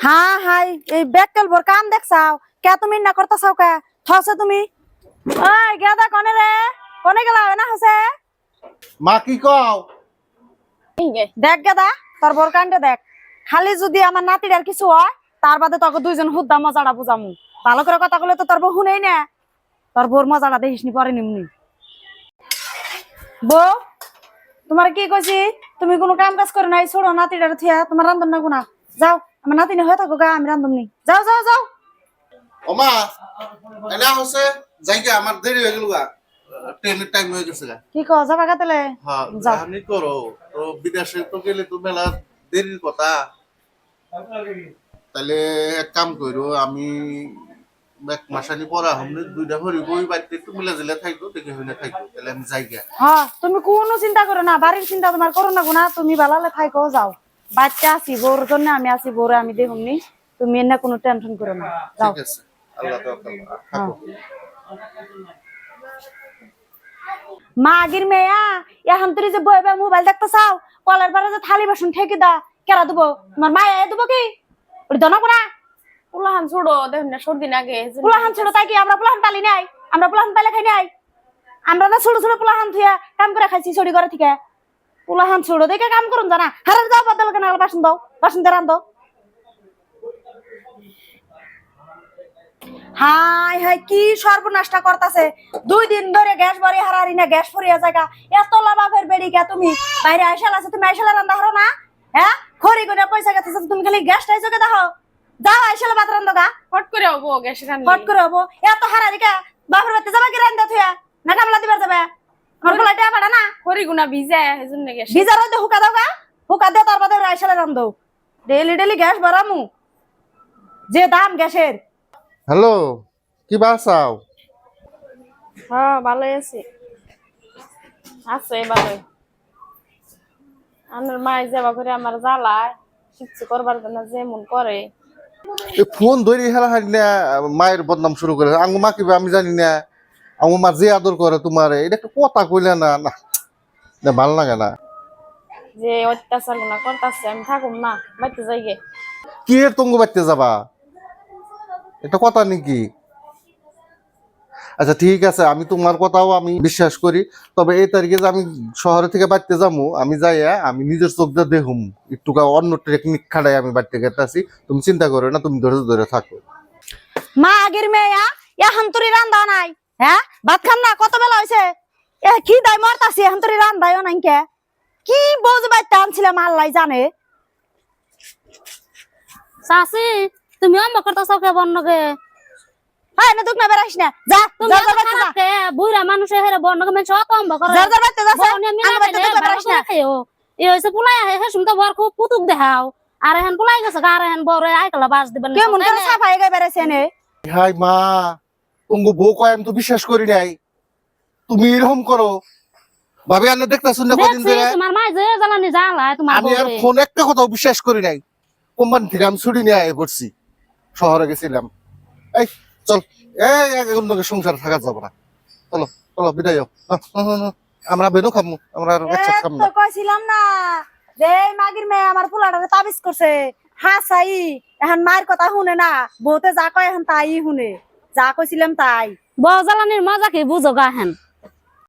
হ্যাঁ হাই এই বেকাল ভোর কাম দেখছাও? কে তুমি না করতেছাও কে? থসে তুমি? ওই গেদা কোনে রে। কোনে গেলা না হসে? মা কি কও? দেখ গেদা তোর বোর কাণ্ডে দেখ। খালি যদি আমার নাতির আর কিছু হয় তার বাদে তোকে দুইজন হুদ্দা মজাটা বুঝামু। ভালো করে কথা বলে তো তোর বউ শুনেই না। তোর বোর মজাটা দেখিস নি পরে নিমনি। বউ তোমার কি কইছি? তুমি কোনো কাম কাজ করে নাই ছোড়ো নাতিটার থিয়া তোমার রান্ধন না গুনা। যাও। আমার নাতিনি হয়ে থাকো গা আমি রান্ধন নি যাও যাও যাও ও মা এলা হচ্ছে জায়গা আমার দেরি হয়ে গেল গা ট্রেনের টাইম হয়ে গেছে গা কি কো যাবা গাতেলে হ্যাঁ যাও। জানি করো তো বিদেশে তো গেলে তো মেলা দেরির কথা তাহলে এক কাম করো আমি এক মাসানি পড়া হমনে দুইটা হরি বই বাড়িতে একটু মিলে দিলে থাকব দেখে হইলে থাকব তাহলে আমি জায়গা হ্যাঁ তুমি কোনো চিন্তা করো না বাড়ির চিন্তা তোমার করো না গুনা তুমি বালালে থাকো যাও বাচ্চা আছি বউর জন্য আমি আছি বউরে আমি দেখুন নি তুমি এনে কোনো টেনশন করো না। যাও। ঠিক আছে আল্লাহ তাআলা থাকো মা আগির মেয়া এখন তুই যে বই বই মোবাইল দেখতে চাও কলের পারে যে থালি বাসন ঠেকে দা কেরা দেবো? তোমার মা এ দেবো কি? ওটি দনা কোনা পুলাহান ছোড়ো দেখুন না সর্দিন আগে পুলাহান ছিল তাই কি আমরা পুলাহান পালি নাই? আমরা পুলাহান পাইলে খাই নাই? আমরা না ছোট ছোট পুলাহান থুয়া কাম করে খাইছি চড়ি করে থেকে। পুলাহান ছোট দেখে কাম করুন জানা। হারে যাও দাও বদল কেন বাসন দাও বাসন দিয়ে রান্ধো হাই হাই কি সর্বনাশটা করতাছে। দুই দিন ধরে গ্যাস বাড়ি হারারি না গ্যাস ফুরিয়া জায়গা। এত লাভাবের বেড়ি গা তুমি বাইরে আইসাল আছে তুমি আইসালে রান্ধা হারো না? হ্যাঁ? খড়ি গুনে পয়সা গেছে তুমি খালি গ্যাসটাই চোখে দেখো। যাও আইসালে ভাত রান্ধো গা। ফট করে হব রান্না ফট করে হব। এত হারারি কা? বাপের বাড়িতে যাবে কি রান্ধা থুয়া? না কামলা দিবার যাবে? আমার পোলাটা পাড়া না? খড়ি গুনা ভিজে সেজন্য গ্যাস ভিজা রইতে হুকা দাও গা। হুকা দে তার বাদে আইসালে রান্ধো ডেলি ডেলি গ্যাস বাড়ামু যে দাম গ্যাসের হ্যালো কি বাসাও হ্যাঁ ভালোই আছি। আছে ভালোই আমার মাই যাবা করে আমার জ্বালায় কিচ্ছু করবার জন্য যেমন করে এ ফোন ধরে হেলা হারি না মায়ের বদনাম শুরু করে আঙ্গু মা কিবা আমি জানি না। মা যে আদর করে তোমার এটা একটা কথা কইলে না না না ভালো লাগে না। যে অত্যাচার গুনা করতেছে আমি থাকুম না বাড়িতে যাই গে। কি এর তঙ্গ বাড়তে যাবা? এটা কথা নাকি? আচ্ছা ঠিক আছে আমি তোমার কথাও আমি বিশ্বাস করি তবে এই তারিখে যে আমি শহরে থেকে বাড়তে যাব আমি যাইয়া আমি নিজের চোখ দিয়ে দেখুম একটু অন্য টেকনিক খাটাই আমি বাড়তে গেতেছি তুমি চিন্তা করো না তুমি ধরে ধরে থাকো। মা আগের মেয়া এখন তোর রান্ধা নাই। হ্যাঁ? ভাত খান না কত বেলা হয়েছে এ কি দায় মরতাছি এখন তোর রান্ধাইও নাই কে? কি বোঝ বাইতে আনছিলাম আল্লাহ জানে। চাচি তুমি অম্ব করতেছ কে বন্নকে হ্যাঁ না দুঃখ না না। যা তুমি বুড়া মানুষে হেরে বন্নকে মেন সত অম্ব করে। যা যা মিলা ভালো বেড়াইস না এই হইছে পুলাই আহে হে শুনতে বর খুব পুতুক দেখাও। আর এখন পুলাই গেছে আর এখন বড় আইকলা বাস দিবেন কেমন করে সাফাই গায়ে বেড়াইছে নে হাই মা তোমাকে বউ কয় আমি তো বিশ্বাস করি নাই। তুমি এরকম করো। ভাবি আনে দেখতেছো না কদিন ধরে? তোমার মা যে জ্বালানি জ্বালায় তোমার আমি আর। ফোন একটা কথাও বিশ্বাস করি নাই। কোম্পানি থেকে আমি ছুটি নিয়ে আয় পড়ছি। শহরে গেছিলাম। এই চল। এই এখন তোকে সংসার থাকা যাব না। চলো চলো বিদায় হও। আহ, আহ, আহ, আমরা বেনো খামু আমরা আর একসাথে খামু তো কইছিলাম না যে মাগির মেয়ে আমার পোলাটারে তাবিজ করছে। হাসাই এখন মায়ের কথা শুনে না বউতে যা কয় এখন তাই শুনে। যা কইছিলাম তাই। বজালানির মজা কি বুঝো গা হেন?